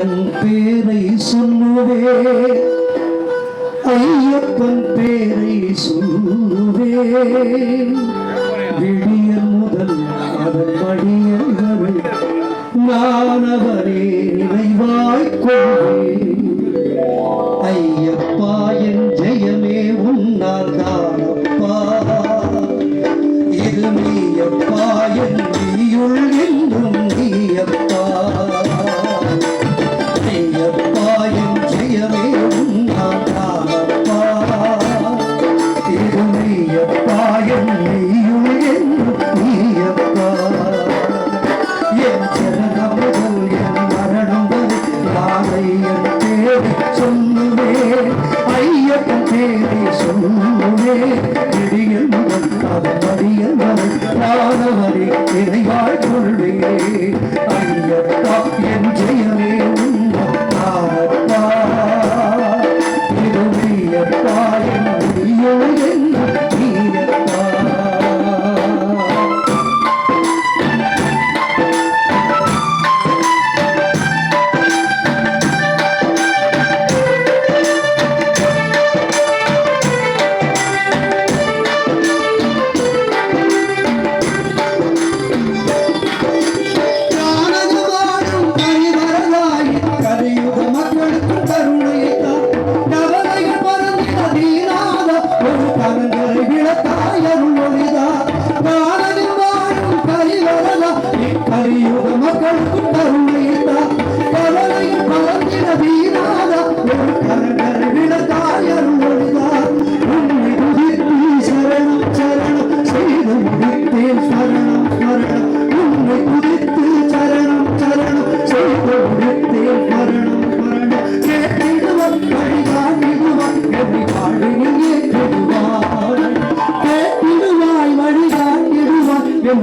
என் பேரை சொல்லுவே. ஐயப்பன் பேரை சொல்லுவே. விடியல் முதல் அதன் வழியங்கள் நான் அவரே நினைவாய்க்கொள்வேன் te desnude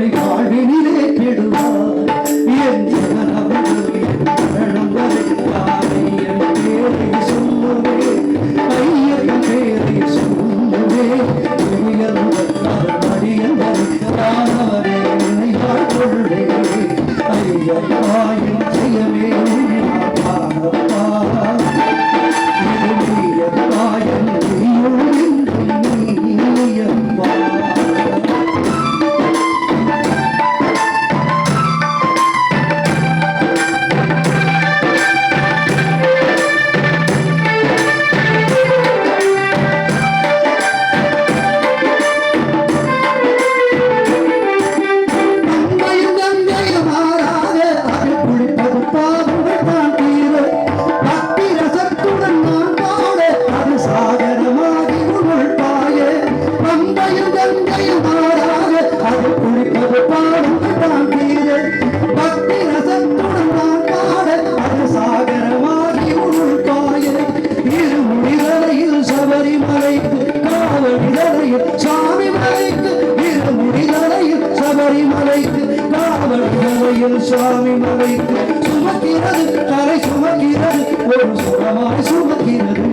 உன்னை வாழ்வினிலே கெடுவார். என் ஜீவனாவது மரணம் வரை பாரி என் பேரை சொல்லுவே. ஐயன் பேரை சொல்லுவே. துணியல் மடியல் தானவரே என்னை வாழ்கொள்வே ஐயா கையில் சுவாமி மறைத்து சுமக்கிறது தரை சுமக்கிறது ஒரு சுகமாய் சுமக்கிறது.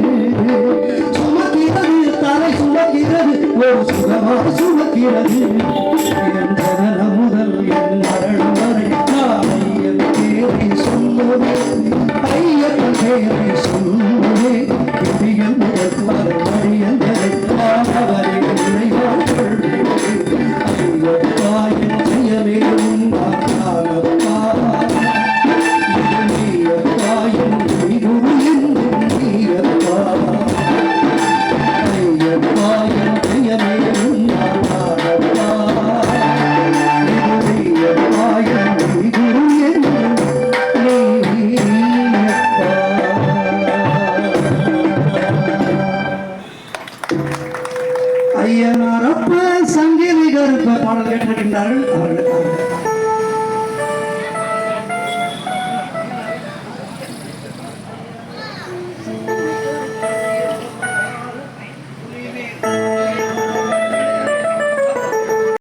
சுமக்கிறது தலை சுமக்கிறது ஒரு சுகமாய் சுமக்கிறது. என் ஜனனம் செய்ய வேண்டும் ஐயனார் அப்ப சங்கீதிகர் பாடல் கேட்டிருக்கின்றார்கள். அவர்களுக்காக